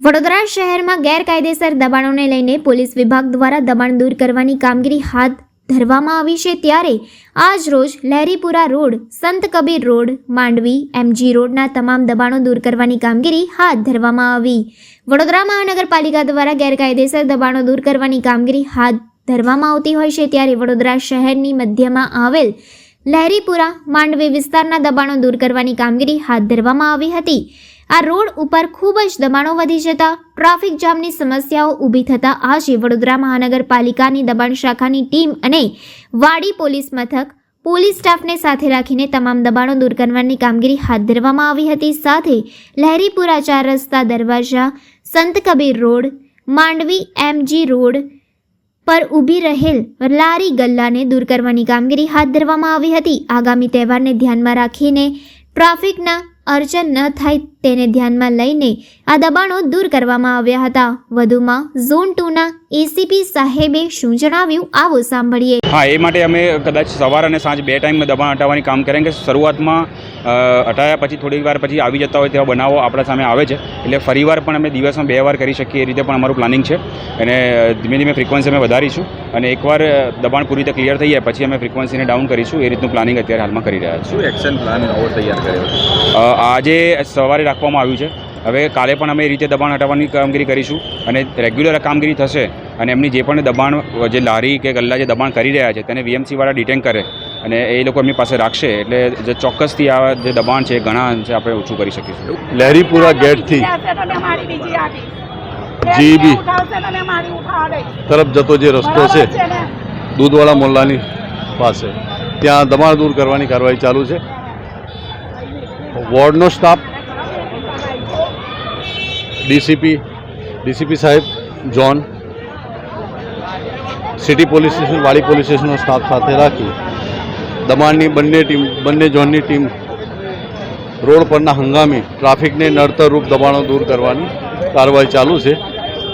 વડોદરા શહેરમાં ગેરકાયદેસર દબાણોને લઈને પોલીસ વિભાગ દ્વારા દબાણ દૂર કરવાની કામગીરી હાથ ધરવામાં આવી છે ત્યારે આજ રોજ લહેરીપુરા રોડ, સંત કબીર રોડ, માંડવી, એમજી રોડના તમામ દબાણો દૂર કરવાની કામગીરી હાથ ધરવામાં આવી. વડોદરા મહાનગરપાલિકા દ્વારા ગેરકાયદેસર દબાણો દૂર કરવાની કામગીરી હાથ ધરવામાં આવતી હોય છે ત્યારે વડોદરા શહેરની મધ્યમાં આવેલ લહેરીપુરા માંડવી વિસ્તારના દબાણો દૂર કરવાની કામગીરી હાથ ધરવામાં આવી હતી. આ રોડ ઉપર ખૂબ જ દબાણો વધી જતા ટ્રાફિક જામની સમસ્યાઓ ઊભી થતાં આજે વડોદરા મહાનગરપાલિકાની દબાણ શાખાની ટીમ અને વાડી પોલીસ મથક પોલીસ સ્ટાફને સાથે રાખીને તમામ દબાણો દૂર કરવાની કામગીરી હાથ ધરવામાં આવી હતી. સાથે લહેરીપુરા ચાર રસ્તા દરવાજા Sant Kabir road, Mandvi MG road પર ઊભી રહેલ લારી ગલ્લાને દૂર કરવાની કામગીરી હાથ ધરવામાં આવી હતી. આગામી તહેવારને ધ્યાનમાં રાખીને ટ્રાફિકના અર્ચન ન થાય તેને ધ્યાનમાં લઈને આ દબાણો દૂર કરવામાં આવ્યા હતા. વધુમાં ઝોન ટુના એસીપી સાહેબે શું જણાવ્યું આવો સાંભળીએ. હા એ માટે અમે કદાચ સવાર અને સાંજ બે ટાઈમ દબાણ હટાવવાની કામ કરીએ કે શરૂઆતમાં હટાયા પછી થોડીક વાર પછી આવી જતા હોય તેવા બનાવો આપણા સામે આવે છે. એટલે ફરીવાર પણ અમે દિવસમાં બે વાર કરી શકીએ એ રીતે પણ અમારું પ્લાનિંગ છે. અને ધીમે ધીમે ફ્રિકવન્સી અમે વધારીશું. અને એકવાર દબાણ પૂરી રીતે ક્લિયર થઈ જાય પછી અમે ફ્રિકવન્સીને ડાઉન કરીશું. એ રીતનું પ્લાનિંગ અત્યારે હાલમાં કરી રહ્યા છીએ. શું એક્શન પ્લાન નવો તૈયાર કર્યો? આજે સવારે રાખવામાં આવ્યું છે. હવે કાલે પણ અમે એ રીતે દબાણ હટાવવાની કામગીરી કરીશું અને રેગ્યુલર કામગીરી થશે અને એમની જે પણ દબાણ જે લારી કે ગલ્લા જે દબાણ કરી રહ્યા છે તેને વીએમસી વાળા ડિટેન કરે અને એ લોકો એમની પાસે રાખશે એટલે જે ચોક્કસથી આ જે દબાણ છે ઘણા અંશે આપણે ઓછું કરી શકીશું. લહેરીપુરા ગેટથી જીબી જીબી. તરફ જતો જે રસ્તો છે દૂધવાળા મોલ્લાની પાસે. ત્યાં દબાણ દૂર કરવાની કાર્યવાહી ચાલુ છે. વોર્ડનો સ્ટાફ ડીસીપી ડીસીપી સાહેબ zone city police station Wadi police સ્ટેશનનો staff સાથે રાખી દબાણની બંને ટીમ બંને ઝોનની ટીમ રોડ પરના હંગામી ટ્રાફિકને નડતરરૂપ દબાણો દૂર કરવાની કાર્યવાહી ચાલુ છે.